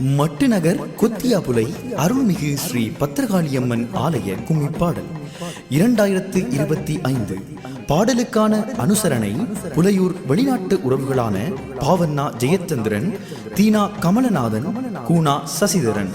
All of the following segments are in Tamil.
மட்டுநகர் குத்தியாபுலை அருள்மிகு ஸ்ரீ பத்திரகாளியம்மன் ஆலய கும்மிப்பாடல். இரண்டாயிரத்து இருபத்தி ஐந்து பாடலுக்கான அனுசரணை புலையூர் வெளிநாட்டு உறவுகளான பாவண்ணா ஜெயச்சந்திரன் தீனா கமலநாதன் கூனா சசிதரன்.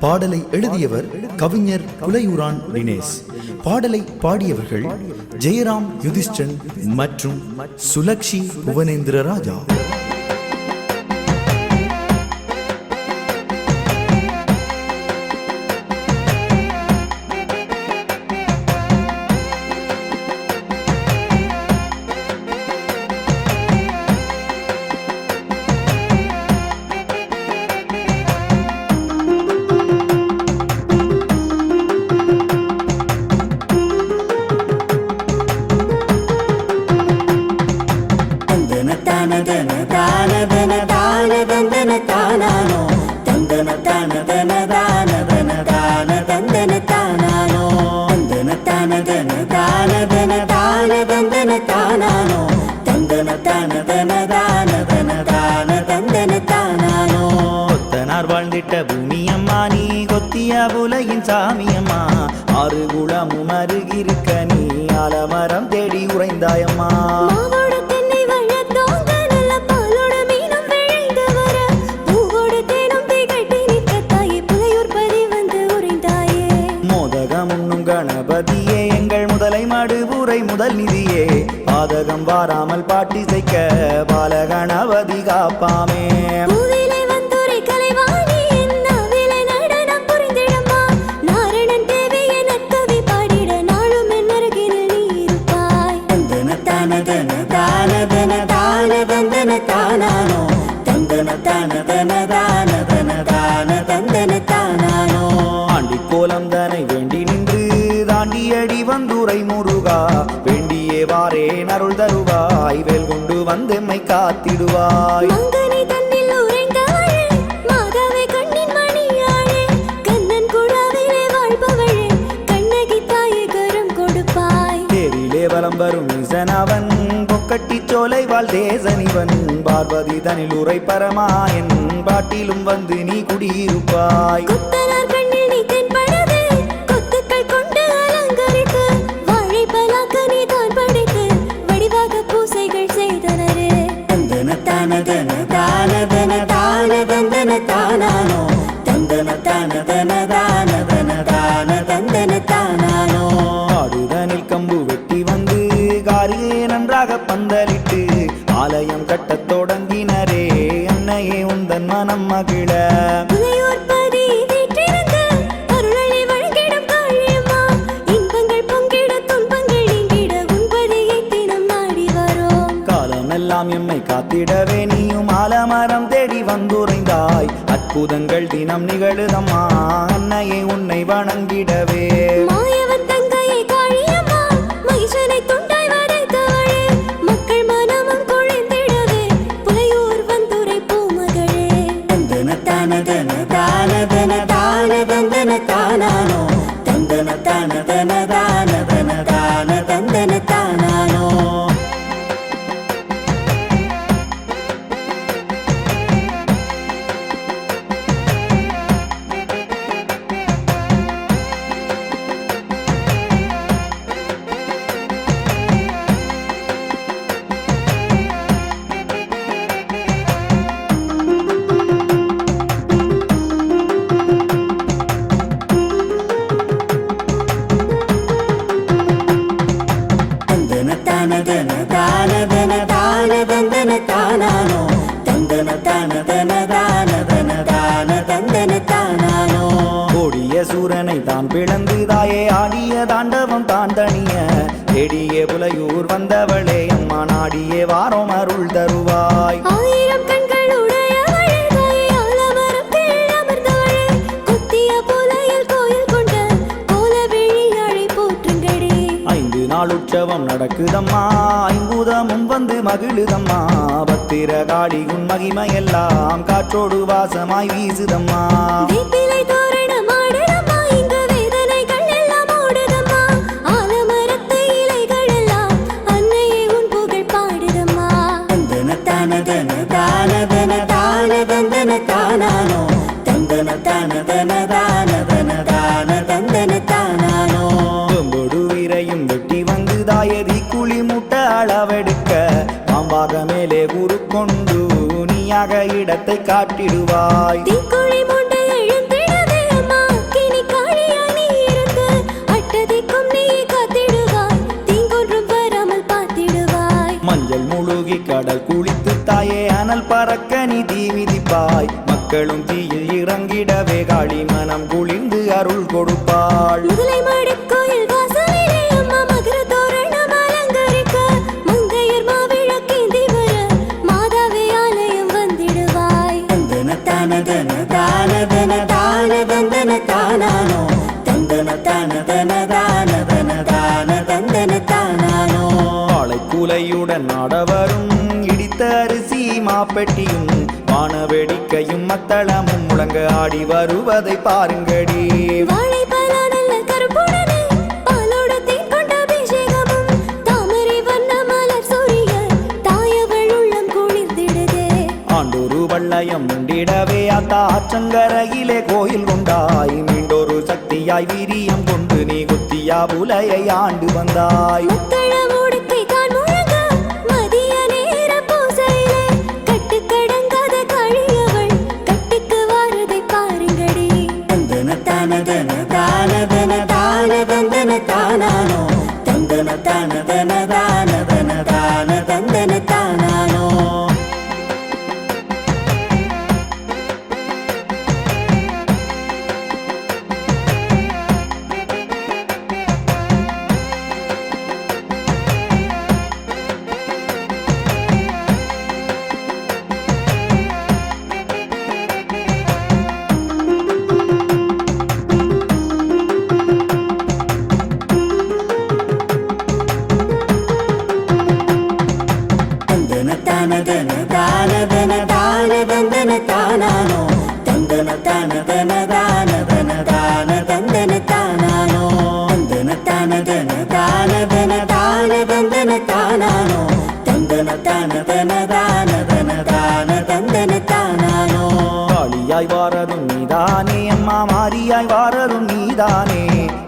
பாடலை எழுதியவர் கவிஞர் புலையூரான் தினேஷ் பாடலை பாடியவர்கள் ஜெயராம் யுதிஷ்டன் மற்றும் சுலக்ஷி புவனேந்திர ராஜா. தன தான தன தான தந்தன தானானோ? தந்தன தான தன தான தன தான தந்தன தானானோ? தந்தன தான தன தான தன தான தந்தன தானானோ? தந்தன தான தன தான தன தான தந்தன தானானோ? கொத்தனார் வாழ்ந்திட்ட பூமியம்மா நீ கொத்திய உலகின் சாமியம்மா. ஆறு குளமும் அருகிருக்க நீ அலமரம் தேடி உறைந்தாயம்மா. முதல் நிதியே. பாதகம் வாராமல் பாட்டிசைக்க பாலகணபதி காப்பாமே. இருப்பாய். தந்தன தான தன தான தன தான வந்துரை முருகா வேண்டியே வாரேன் அருள் தருவாய் வேல் கொண்டு வந்தெம்மை காத்திடுவாய். வலம் வரும் பொக்கட்டி சோலை வாழ் தேசனிவன் பார்வதி தனில் உரை பரமாயன் பாட்டிலும் வந்து நீ குடியிருப்பாய். தந்தன தானானோ? தந்தன தான தன தான தன தான தந்தன தானானோ? ஆடுதனில் கம்பு வெட்டி வந்து காரியே நன்றாக பந்தலிட்டு ஆலயம் கட்டத் தொடங்கினரே அன்னையே உந்தன் மனம் மகிழ. காத்திடவே நீயும் ஆலமரம் தேடி வந்துரைந்தாய். அற்புதங்கள் தினம் நிகழுதம்மா. அன்னையை உன்னை வணங்கிடவே. சூரனை தான் பிளந்து தாயே ஆடிய தாண்டவம் தான் தனிய தேடிய புலையூர் வந்தவளே அம்மா நாடியே வாரம் அருள் தருவாய் நடக்குதம்மா? ஐம்பூதமும் வந்து மகிழுதம்மா. பத்திர காளி உன் மகிமையெல்லாம் காற்றோடு வாசமாய் வீசுதம்மா. தான தன தான தன தான தந்தன தானானோ தந்தன தான தன தான தன தான தந்தன வராமல் பார்த்திடுவாய். மஞ்சள் முழுகி கடல் குளித்து தாயே அனல் பறக்க நீ தீ மிதிப்பாய். மக்களும் தீயில் இறங்கிடவே காளி மனம் குளிர்ந்து அருள் கொடுப்பாள். தன தான தன தான தந்தன தானானோ? தந்தன தான தன தான தன தான தந்தன தானானோ? வாழை கூலையுடன் ஆடவரும் இடித்த அரிசி மாப்பெட்டியும் வான வேடிக்கையும் மத்தளமும் முழங்க ஆடி வருவதை பாருங்கடி. அத்தா ஆற்றங்கரையிலே கோயில் கொண்டாய். மீண்டொரு சக்தியாய் வீரியம் கொண்டு நீ குத்தியா புலையை ஆண்டு வந்தாய். மத்தள மூடுக்கை தான் முழங்க மதிய நேர தந்தன தான தன தான தன தான தந்தன தானானோ? தந்தன தான தன தான தன தான தந்தன தானானோ? தந்தன தான தன தான தன தான தந்தன தானானோ? தந்தன தான தன தான தன தான தந்தன தானானோ? காளியாய் வாரதும் நீதானே அம்மா மாரியாய் வாரதும் நீதானே.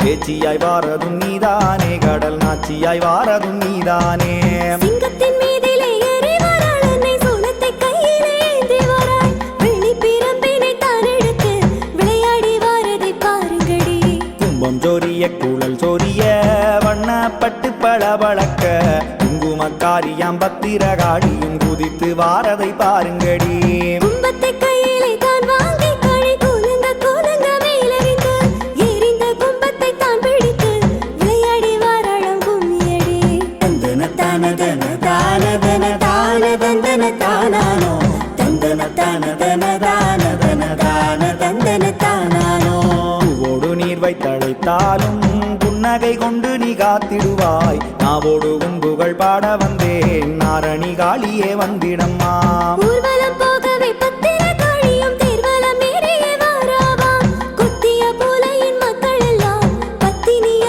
பேச்சியாய் வாரதும் நீதானே கடல் நாச்சியாய் வாரதும் நீதானே. பளபளக்க குங்குமக்காரியாம் பத்திரகாளியும் குதித்து வாரதை பாருங்கடி.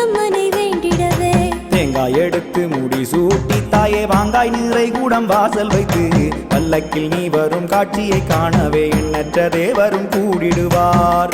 அம்மனை வேண்டிடவே. தேங்காய் எடுத்து முடி சூட்டி தாயே வாங்காய் நீரை கூடம் வாசல் வைத்து பல்லக்கில் நீ வரும் காட்சியை காணவே எண்ணற்ற தேவரும் கூடிடுவார்.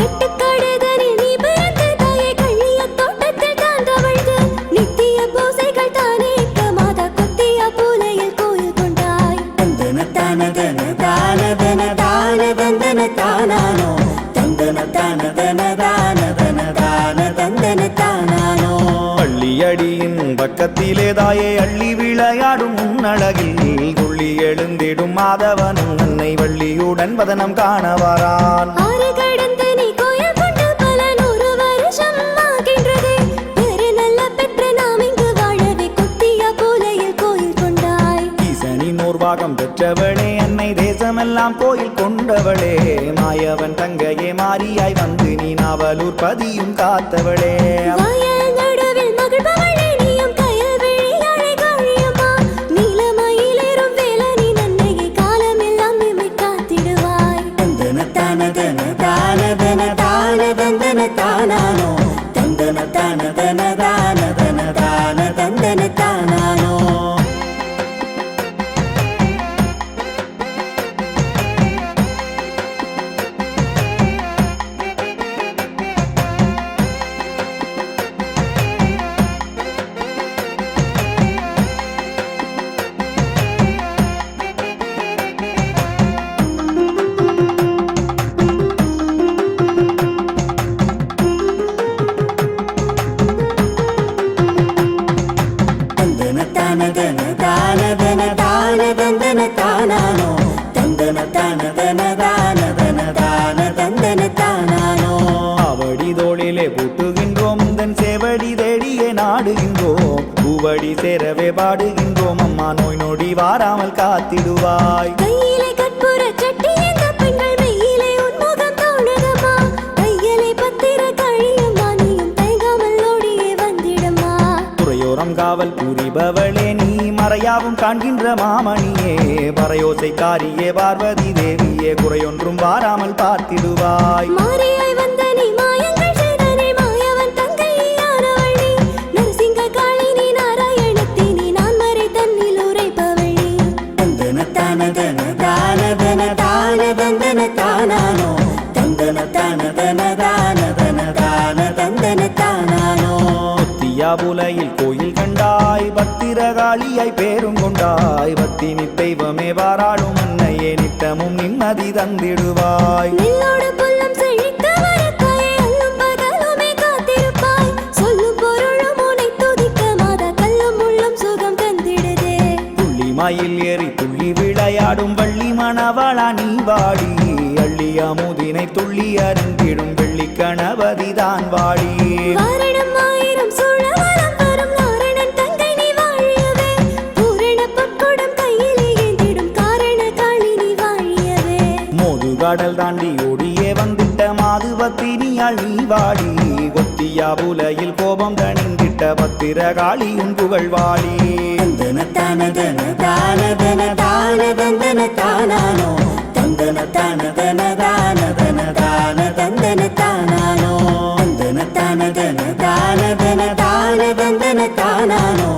பக்கத்திலே தாயே அள்ளி விளையாடும் உன்னழகில் துள்ளி எழுந்திடும் மாதவனும் அன்னை வள்ளியுடன் வதனம் காண வரான் ஆறு கடந்து நீ கோயில் கொண்டு பல நூறு வருஷம் ஆகின்றதே. பெரு நல்ல பெற்ற நாம் இங்கு வாழவே குத்திய பூலையில் கோயில் கொண்டாய். ஈசனின் ஓர்வாகம் பெற்றவளே அன்னை தேசமெல்லாம் கோயில் கொண்டவளே. மாயவன் தங்கையே மாரியாய் வந்து நீ நாவலூர் பதியும் காத்தவளே. அவடி தோளிலே பூட்டுகின்றோம். தன் சேவடி தேடியே நாடுகின்றோம். பூவடி சேரவே பாடுகின்றோம். அம்மா நோய் நொடி வாராமல் காத்திடுவாய். காவல் புரிபவளே நீ மறையாவும் காண்கின்ற மாமணியே. பறையோசைக்காரியே பார்வதி தேவியே குறையொன்றும் வாராமல் பார்த்திடுவாய். தான தான தான தான தான தான தான பேராபுலையில் கோயில் கண்டாய் பத்திரகாளியாய் பேரும் கொண்டாய். பத்தினி தெய்வமே வாராளும் அன்னையே நித்தமும் நிம்மதி தந்திடுவாய். மயில் ஏறி துள்ளி விளையாடும் வள்ளி மணவாளா நீ வாடி. அள்ளி அமுதினை துள்ளி அருங்கிடும் வெள்ளி கணபதிதான் வாடி. நாள் நீ வாடி கொத்தியா புலையில் கோபம் தணிந்திட்ட பத்திரகாளி உன் புகழ் வாடி. தந்தன தனதன தானதன தானதந்தன தானானோ தந்தன தனதன தானதன தான தந்தன தானானோ தந்தன தனதன தானதன தானதந்தன தானானோ